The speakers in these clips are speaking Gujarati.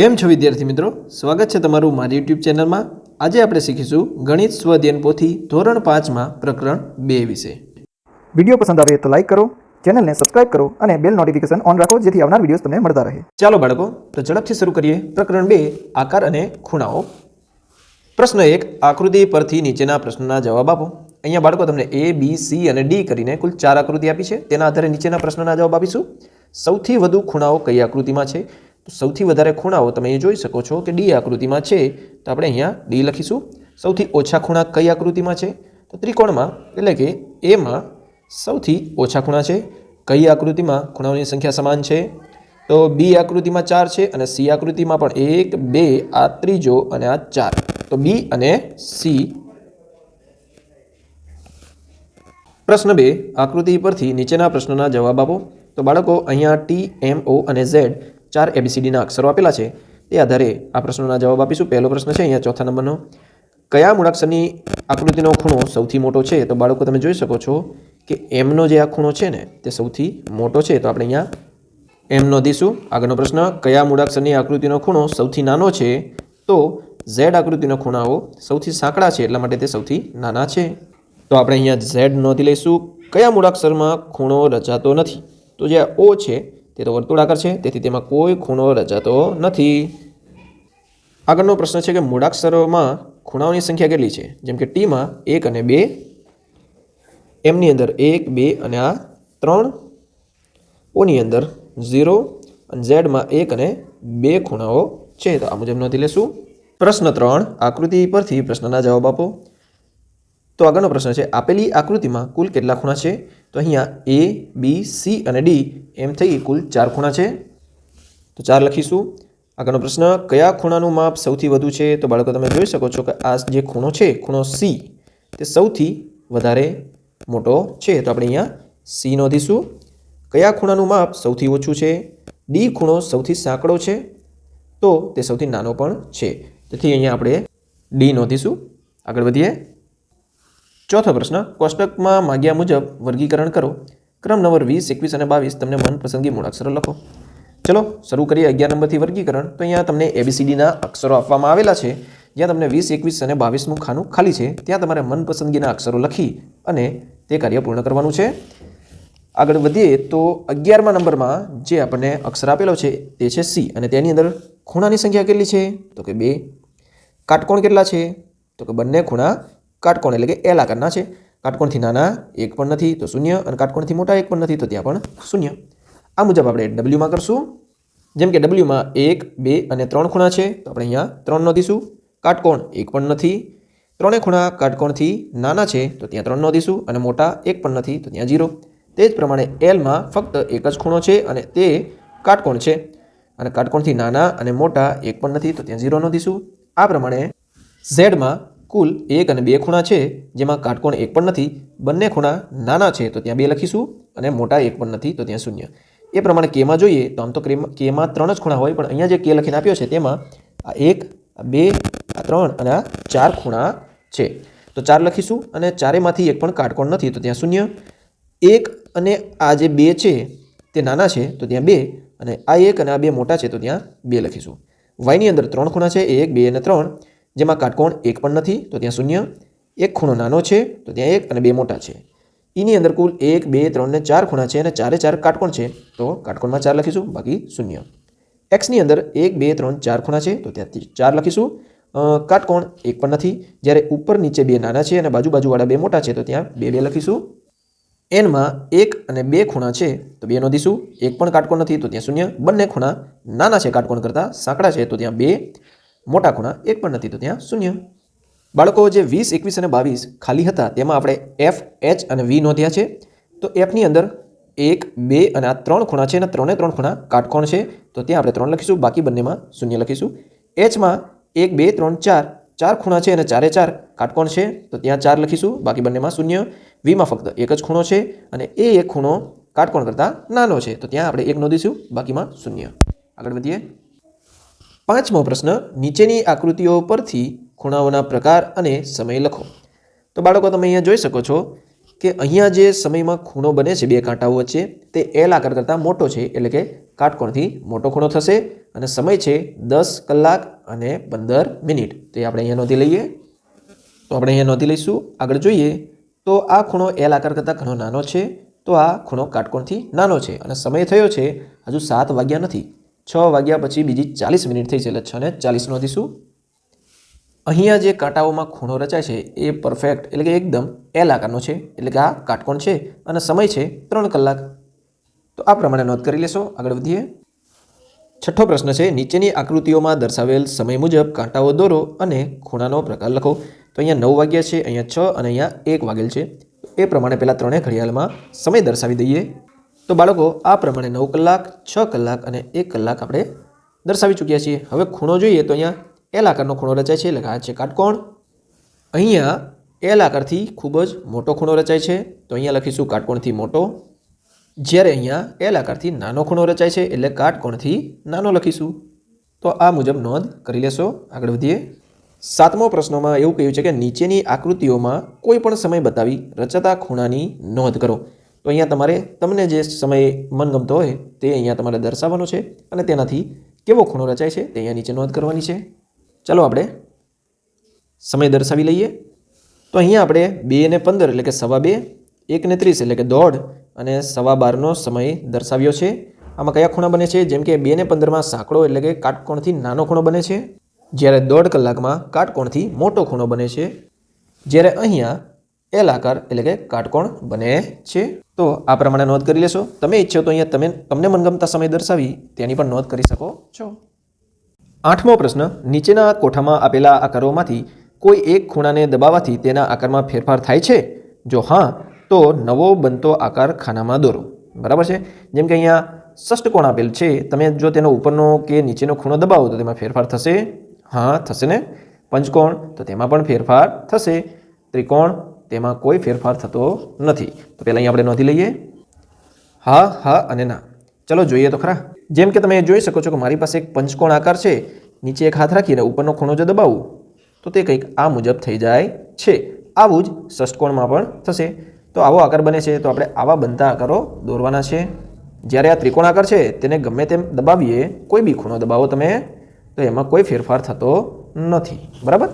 કેમ છો વિદ્યાર્થી મિત્રો? સ્વાગત છે તમારું મારી યુટ્યુબ ચેનલમાં. આજે આપણે શીખીશું ગણિત સ્વધ્યન પોથી ધોરણ પાંચમાં પ્રકરણ બે વિશે. વીડિયો પસંદ આવે તો લાઇક કરો ચેનલને સબસ્ક્રાઇબ કરો અને બેલ નોટિફિકેશન ઓન રાખો જેથી આવનાર વીડિયો તમને મળતા રહે. ચાલો બાળકો તો ઝડપથી શરૂ કરીએ. પ્રકરણ બે આકાર અને ખૂણાઓ. પ્રશ્ન એક આકૃતિ પરથી નીચેના પ્રશ્નના જવાબ આપો. અહીંયા બાળકો તમને એ બી સી અને ડી કરીને કુલ ચાર આકૃતિ આપી છે. તેના આધારે નીચેના પ્રશ્નના જવાબ આપીશું. સૌથી વધુ ખૂણાઓ કઈ આકૃતિમાં છે? સૌથી વધારે ખૂણાઓ તમે અહીં જોઈ શકો છો કે ડી આકૃતિમાં છે. તો આપણે અહીંયા ડી લખીશું. સૌથી ઓછા ખૂણા કઈ આકૃતિમાં છે? તો ત્રિકોણમાં, એટલે કે એમાં સૌથી ઓછા ખૂણા છે. કઈ આકૃતિમાં ખૂણાઓની સંખ્યા સમાન છે? તો બી આકૃતિમાં ચાર છે અને સી આકૃતિમાં પણ એક, બે, આ ત્રીજો અને આ ચાર. તો બી અને સી પ્રશ્ન બે, આકૃતિ પરથી નીચેના પ્રશ્નના જવાબ આપો. તો બાળકો, અહીંયા ટી એમ ઓ અને ઝેડ ચાર એબીસીડીના અક્ષરો આપેલા છે. તે આધારે આ પ્રશ્નોના જવાબ આપીશું. પહેલો પ્રશ્ન છે અહીંયા ચોથા નંબરનો. કયા મૂળાક્ષરની આકૃતિનો ખૂણો સૌથી મોટો છે? તો બાળકો, તમે જોઈ શકો છો કે એમનો જે આ ખૂણો છે ને, તે સૌથી મોટો છે. તો આપણે અહીંયા એમ નોંધીશું આગળનો પ્રશ્ન, કયા મૂળાક્ષરની આકૃતિનો ખૂણો સૌથી નાનો છે? તો ઝેડ આકૃતિના ખૂણાઓ સૌથી સાંકડા છે, એટલા માટે તે સૌથી નાના છે. તો આપણે અહીંયા ઝેડ નોંધી લઈશું. કયા મૂળાક્ષરમાં ખૂણો રચાતો નથી? તો જે ઓ છે તે તો વર્તુળાકાર છે, તેથી તેમાં કોઈ ખૂણો રચાતો નથી. આગળનો પ્રશ્ન છે કે મૂળાક્ષરોમાં ખૂણાઓની સંખ્યા કેટલી છે? જેમ કે ટીમાં એક અને બે, એમની અંદર એક, બે અને આ ત્રણ, ઓની અંદર ઝીરો અને ઝેડમાં એક અને બે ખૂણાઓ છે. તો આ મુજબ નોંધી લેશું. પ્રશ્ન ત્રણ, આકૃતિ પરથી પ્રશ્નના જવાબ આપો. તો આગળનો પ્રશ્ન છે, આપેલી આકૃતિમાં કુલ કેટલા ખૂણા છે? તો અહીંયા એ બી સી અને ડી એમ થઈ કુલ ચાર ખૂણા છે. તો ચાર લખીશું. આગળનો પ્રશ્ન, કયા ખૂણાનું માપ સૌથી વધુ છે? તો બાળકો, તમે જોઈ શકો છો કે આ જે ખૂણો છે, ખૂણો સી તે સૌથી વધારે મોટો છે. તો આપણે અહીંયા સી નોંધીશું. કયા ખૂણાનું માપ સૌથી ઓછું છે? ડી ખૂણો સૌથી સાંકડો છે. તો તે સૌથી નાનો પણ છે. તેથી અહીંયા આપણે ડી નોંધીશું. આગળ વધીએ. ચોથો પ્રશ્ન, કોષ્ટકમાં માગ્યા મુજબ વર્ગીકરણ કરો. ક્રમ નંબર વીસ, એકવીસ અને બાવીસ તમને મનપસંદગી મૂળાક્ષરો લખો. ચલો, શરૂ કરીએ અગિયાર નંબરથી વર્ગીકરણ. તો અહીંયા તમને એબીસીડીના અક્ષરો આપવામાં આવેલા છે. જ્યાં તમને વીસ, એકવીસ અને બાવીસનું ખાનું ખાલી છે, ત્યાં તમારે મનપસંદગીના અક્ષરો લખી અને તે કાર્ય પૂર્ણ કરવાનું છે. આગળ વધીએ તો અગિયારમા નંબરમાં જે આપણને અક્ષર આપેલો છે, તે છે સી. અને તેની અંદર ખૂણાની સંખ્યા કેટલી છે? તો કે બે. કાટકોણ કેટલા છે? તો કે બંને ખૂણા કાટકોણ એટલે કે એલ આકારના છે. કાટકોણથી નાના એક પણ નથી તો શૂન્ય અને કાટકોણથી મોટા એક પણ નથી તો ત્યાં પણ શૂન્ય. આ મુજબ આપણે ડબલ્યુમાં કરશું. જેમ કે ડબલ્યુમાં એક, બે અને ત્રણ ખૂણા છે તો આપણે અહીંયા ત્રણ નોંધીશું કાટકોણ એક પણ નથી. ત્રણેય ખૂણા કાટકોણથી નાના છે તો ત્યાં ત્રણ નોંધીશું અને મોટા એક પણ નથી તો ત્યાં જીરો તે જ પ્રમાણે એલમાં ફક્ત એક જ ખૂણો છે અને તે કાટકોણ છે. અને કાટકોણથી નાના અને મોટા એક પણ નથી તો ત્યાં ઝીરો નોંધીશું આ પ્રમાણે ઝેડમાં કુલ એક અને બે ખૂણા છે, જેમાં કાટકોણ એક પણ નથી, બંને ખૂણા નાના છે, તો ત્યાં બે લખીશું, અને મોટા એક પણ નથી, તો ત્યાં શૂન્ય. એ પ્રમાણે કેમાં જોઈએ, તો આમ તો કેમાં ત્રણ જ ખૂણા હોય, પણ અહીંયા જે કે લખીને આપ્યો છે, તેમાં આ એક, આ બે, આ ત્રણ અને આ ચાર ખૂણા છે. તો ચાર લખીશું, અને ચારેમાંથી એક પણ કાટકોણ નથી, તો ત્યાં શૂન્ય. એક અને આ જે બે છે, તે નાના છે, તો ત્યાં બે, અને આ એક અને આ બે મોટા છે, તો ત્યાં બે લખીશું. વાયની અંદર ત્રણ ખૂણા છે, એક, બે અને ત્રણ. જેમાં કાટકોણ એક પણ નથી, તો ત્યાં શૂન્ય. એક ખૂણો નાનો છે, તો ત્યાં એક અને બે મોટા છે. એની અંદર કુલ એક, બે, ત્રણ ને ચાર ખૂણા છે અને ચારે ચાર કાટકોણ છે, તો કાટકોણમાં ચાર લખીશું, બાકી શૂન્ય. એક્સની અંદર એક, બે, ત્રણ, ચાર ખૂણા છે, તો ત્યાંથી ચાર લખીશું. કાટકોણ એક પણ નથી. જ્યારે ઉપર નીચે બે નાના છે અને બાજુ બાજુવાળા બે મોટા છે, તો ત્યાં બે બે લખીશું. એનમાં એક અને બે ખૂણા છે, તો બે નોંધીશું. એક પણ કાટકોણ નથી, તો ત્યાં શૂન્ય. બંને ખૂણા નાના છે કાટકોણ કરતાં, સાંકડા છે, તો ત્યાં બે. મોટા ખૂણા એક પણ નથી તો ત્યાં શૂન્ય. બાળકો જે વીસ, એકવીસ અને બાવીસ ખાલી હતા, તેમાં આપણે એફ એચ અને વી નોંધ્યા છે. તો એફની અંદર એક, બે અને આ ત્રણ ખૂણા છે અને ત્રણે ત્રણ ખૂણા કાટકોણ છે. તો ત્યાં આપણે ત્રણ લખીશું, બાકી બંનેમાં શૂન્ય લખીશું. એચમાં એક, બે, ત્રણ, ચાર ચાર ખૂણા છે અને ચારે ચાર કાટકોણ છે. તો ત્યાં ચાર લખીશું, બાકી બંનેમાં શૂન્ય. વીમાં ફક્ત એક જ ખૂણો છે અને એ એક ખૂણો કાટકોણ કરતાં નાનો છે. તો ત્યાં આપણે એક નોંધીશું, બાકીમાં શૂન્ય. આગળ વધીએ. પાંચમો પ્રશ્ન, નીચેની આકૃતિઓ પરથી ખૂણાઓના પ્રકાર અને સમય લખો. તો બાળકો, તમે અહીંયા જોઈ શકો છો કે અહીંયા જે સમયમાં ખૂણો બને છે, બે કાંટાઓ વચ્ચે, તે એલ આકાર કરતાં મોટો છે, એટલે કે કાટકોણથી મોટો ખૂણો થશે અને સમય છે દસ કલાક અને પંદર મિનિટ. તો એ આપણે અહીંયા નોંધી લઈએ. તો આપણે અહીંયા નોંધી લઈશું. આગળ જોઈએ. તો આ ખૂણો એલ આકાર કરતાં ઘણો નાનો છે. તો આ ખૂણો કાટકોણથી નાનો છે અને સમય થયો છે હજુ સાત વાગ્યા નથી. છ વાગ્યા પછી બીજી ચાલીસ મિનિટ થઈ છે, એટલે છ ને ચાલીસ નોંધીશું અહીંયા જે કાંટાઓમાં ખૂણો રચાય છે, એ પરફેક્ટ એટલે કે એકદમ એલ આકારનો છે, એટલે કે આ કાટકોણ છે, અને સમય છે ત્રણ કલાક. તો આ પ્રમાણે નોંધ કરી લેશો, આગળ વધીએ. છઠ્ઠો પ્રશ્ન છે, નીચેની આકૃતિઓમાં દર્શાવેલ સમય મુજબ કાંટાઓ દોરો અને ખૂણાનો પ્રકાર લખો. તો અહીંયા નવ વાગ્યા છે, અહીંયા છ અને અહીંયા એક વાગેલ છે. એ પ્રમાણે પહેલાં ત્રણેય ઘડિયાળમાં સમય દર્શાવી દઈએ. તો બાળકો, આ પ્રમાણે નવ કલાક, છ કલાક અને એક કલાક આપણે દર્શાવી ચૂક્યા છીએ. હવે ખૂણો જોઈએ તો અહીંયા એલ આકારનો ખૂણો રચાય છે, એટલે આ છે કાટકોણ. અહીંયા એલ આકારથી ખૂબ જ મોટો ખૂણો રચાય છે, તો અહીંયા લખીશું કાટકોણથી મોટો. જ્યારે અહીંયા એલ આકારથી નાનો ખૂણો રચાય છે, એટલે કાટકોણથી નાનો લખીશું. તો આ મુજબ નોંધ કરી લેશો. આગળ વધીએ. સાતમો પ્રશ્નોમાં એવું કહ્યું છે કે નીચેની આકૃતિઓમાં કોઈ પણ સમય બતાવી રચાતા ખૂણાની નોંધ કરો. તો અહીંયા તમારે તમને જે સમય મનગમતો હોય તે અહીંયા તમારે દર્શાવવાનો છે અને તેનાથી કેવો ખૂણો રચાય છે તે અહીંયા નીચે નોંધ કરવાની છે. ચાલો આપણે સમય દર્શાવી લઈએ. તો અહીંયા આપણે બે ને પંદર એટલે કે સવા બે, એક ને ત્રીસ એટલે કે દોઢ અને સવા બારનો સમય દર્શાવ્યો છે. આમાં કયા ખૂણા બને છે? જેમ કે બે ને પંદરમાં સાંકડો એટલે કે કાટકોણથી નાનો ખૂણો બને છે. જ્યારે દોઢ કલાકમાં કાટકોણથી મોટો ખૂણો બને છે. જ્યારે અહીંયા એલ આકાર એટલે કે કાટકોણ બને છે. તો આ પ્રમાણે નોંધ કરી લેશો. તમે ઈચ્છો તો અહીંયા તમે તમને મનગમતા સમય દર્શાવી તેની પણ નોંધ કરી શકો છો. આઠમો પ્રશ્ન, નીચેના કોઠામાં આપેલા આકારોમાંથી કોઈ એક ખૂણાને દબાવવાથી તેના આકારમાં ફેરફાર થાય છે? જો હા, તો નવો બનતો આકાર ખાનામાં દોરો. બરાબર છે? જેમ કે અહીંયા ષષ્ઠકોણ આપેલ છે, તમે જો તેનો ઉપરનો કે નીચેનો ખૂણો દબાવો તો તેમાં ફેરફાર થશે? હા, થશે ને? પંચકોણ, તો તેમાં પણ ફેરફાર થશે. ત્રિકોણ તેમાં કોઈ ફેરફાર થતો નથી. તો પહેલાં અહીં આપણે નોંધી લઈએ. હા હા અને ના. ચલો જોઈએ તો ખરા. જેમ કે તમે જોઈ શકો છો કે મારી પાસે એક પંચકોણ આકાર છે. નીચે એક હાથ રાખીને ઉપરનો ખૂણો જો દબાવું. તો તે કંઈક આ મુજબ થઈ જાય છે. આવું જ ષષ્ટકોણમાં પણ થશે. તો આવો આકાર બને છે. તો આપણે આવા બનતા આકારો દોરવાના છે. જ્યારે આ ત્રિકોણ આકાર છે, તેને ગમે તેમ દબાવીએ, કોઈ બી ખૂણો દબાવો તમે, તો એમાં કોઈ ફેરફાર થતો નથી. બરાબર?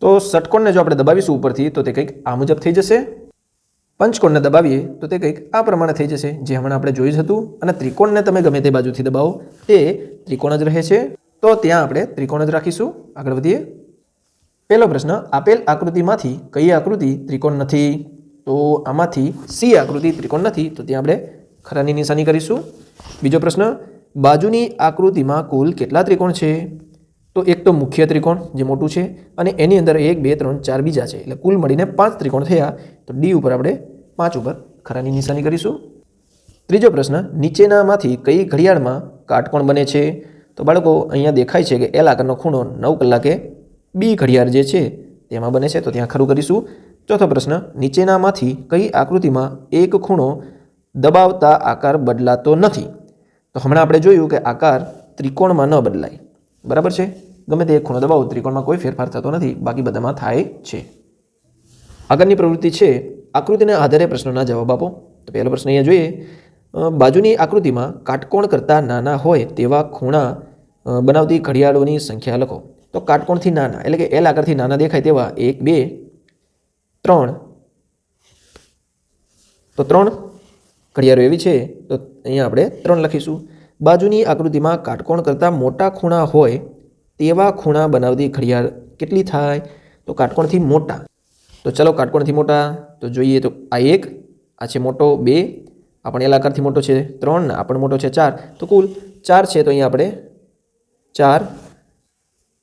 તો ષટકોણને જો આપણે દબાવીશું ઉપરથી, તો તે કંઈક આ મુજબ થઈ જશે. પંચકોણને દબાવીએ, તો તે કંઈક આ પ્રમાણે થઈ જશે. જે હમણાં આપણે જોયું જ હતું. અને ત્રિકોણને તમે ગમે તે બાજુથી દબાવો. તે ત્રિકોણ જ રહે છે. તો ત્યાં આપણે ત્રિકોણ જ રાખીશું. આગળ વધીએ. પહેલો પ્રશ્ન, આપેલ આકૃતિમાંથી કઈ આકૃતિ ત્રિકોણ નથી? તો આમાંથી સી આકૃતિ ત્રિકોણ નથી. તો ત્યાં આપણે ખરાની નિશાની કરીશું. બીજો પ્રશ્ન, બાજુની આકૃતિમાં કુલ કેટલા ત્રિકોણ છે? તો એક તો મુખ્ય ત્રિકોણ જે મોટું છે અને એની અંદર એક, બે, ત્રણ, ચાર બીજા છે. એટલે કુલ મળીને પાંચ ત્રિકોણ થયા. તો ડી ઉપર આપણે પાંચ ઉપર ખરાની નિશાની કરીશું. ત્રીજો પ્રશ્ન, નીચેનામાંથી કઈ ઘડિયાળમાં કાટકોણ બને છે? તો બાળકો, અહીંયા દેખાય છે કે એલ આકારનો ખૂણો નવ કલાકે બી ઘડિયાળ જે છે તેમાં બને છે. તો ત્યાં ખરું કરીશું. ચોથો પ્રશ્ન, નીચેનામાંથી કઈ આકૃતિમાં એક ખૂણો દબાવતા આકાર બદલાતો નથી? તો હમણાં આપણે જોયું કે આકાર ત્રિકોણમાં ન બદલાય. બરાબર છે? ગમે તે ખૂણો દબાવો, ત્રિકોણમાં કોઈ ફેરફાર થતો નથી. બાકી બધામાં થાય છે. આગળની પ્રવૃત્તિ છે, આકૃતિના આધારે પ્રશ્નોના જવાબ આપો. તો પહેલો પ્રશ્ન અહીંયા જોઈએ. બાજુની આકૃતિમાં કાટકોણ કરતાં નાના હોય તેવા ખૂણા બનાવતી ઘડિયાળોની સંખ્યા લખો. તો કાટકોણથી નાના, એટલે કે એલ આકારથી નાના દેખાય તેવા એક, બે, ત્રણ. તો ત્રણ ઘડિયાળો એવી છે. તો અહીંયા આપણે ત્રણ લખીશું. બાજુની આકૃતિમાં કાટકોણ કરતાં મોટા ખૂણા હોય તેવા ખૂણા બનાવતી ઘડિયાળ કેટલી થાય? તો કાટકોણથી મોટા. તો ચલો કાટકોણથી મોટા. તો જોઈએ તો આ એક, આ છે મોટો. બે આ પણ એલ આકારથી મોટો છે ત્રણ આ પણ મોટો છે ચાર. તો કુલ ચાર છે તો અહીંયા આપણે ચાર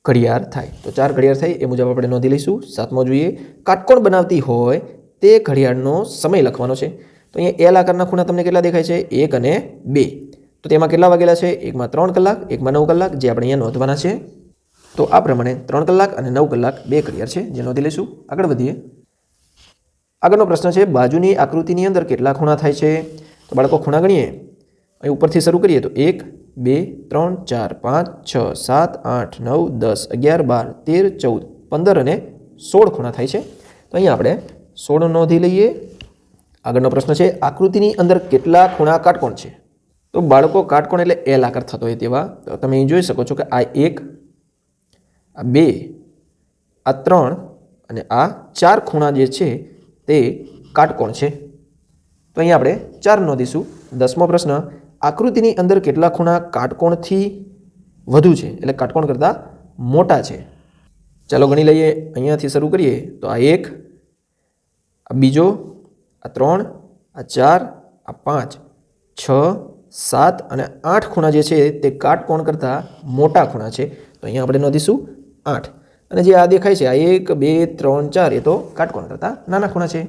ઘડિયાળ થાય. તો ચાર ઘડિયાળ થાય એ મુજબ આપણે નોંધી લઈશું. સાતમો જોઈએ. કાટકોણ બનાવતી હોય તે ઘડિયાળનો સમય લખવાનો છે. તો અહીંયા એલ આકારના ખૂણા તમને કેટલા દેખાય છે? એક અને બે. તો તેમાં કેટલા વાગેલા છે? એકમાં ત્રણ કલાક, એકમાં નવ કલાક, જે આપણે અહીંયા નોંધવાના છે. તો આ પ્રમાણે ત્રણ કલાક અને નવ કલાક બે ઘડિયાળ છે, જે નોંધી લઈશું. આગળ વધીએ. આગળનો પ્રશ્ન છે, બાજુની આકૃતિની અંદર કેટલા ખૂણા થાય છે? તો બાળકો, ખૂણા ગણીએ. અહીં ઉપરથી શરૂ કરીએ તો એક, બે, ત્રણ, ચાર, પાંચ, છ, સાત, આઠ, નવ, દસ, અગિયાર, બાર, તેર, ચૌદ, પંદર અને સોળ ખૂણા થાય છે. તો અહીંયા આપણે સોળ નોંધી લઈએ. આગળનો પ્રશ્ન છે, આકૃતિની અંદર કેટલા ખૂણા કાટકોણ છે? તો બાળકો, કાટકોણ એટલે એલ આકાર થતો હોય તેવા. તો તમે અહીં જોઈ શકો છો કે આ એક આ બે, આ ત્રણ અને આ ચાર ખૂણા જે છે તે કાટકોણ છે. તો અહીં આપણે ચાર નોંધીશું. દસમો પ્રશ્ન, આકૃતિની અંદર કેટલા ખૂણા કાટકોણથી વધુ છે? એટલે કાટકોણ કરતાં મોટા છે. ચાલો ગણી લઈએ. અહીંયાથી શરૂ કરીએ તો આ એક, આ બીજો, આ ત્રણ, આ ચાર, આ પાંચ, છ, સાત અને આઠ ખૂણા જે છે તે કાટકોણ કરતાં મોટા ખૂણા છે. તો અહીંયા આપણે નોંધીશું. આઠ. અને જે આ દેખાય છે, આ એક, બે, ત્રણ, ચાર, એ તો કાટકોણ કરતાં નાના ખૂણા છે.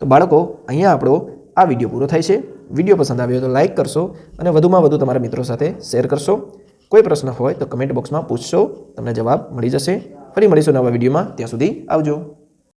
તો બાળકો, અહીંયા આપણો આ વીડિયો પૂરો થાય છે. વીડિયો પસંદ આવ્યો તો લાઇક કરશો અને વધુમાં વધુ તમારા મિત્રો સાથે શેર કરશો. કોઈ પ્રશ્ન હોય તો કમેન્ટ બોક્સમાં પૂછશો. તમને જવાબ મળી જશે. ફરી મળીશું નવા વિડીયોમાં. ત્યાં સુધી આવજો.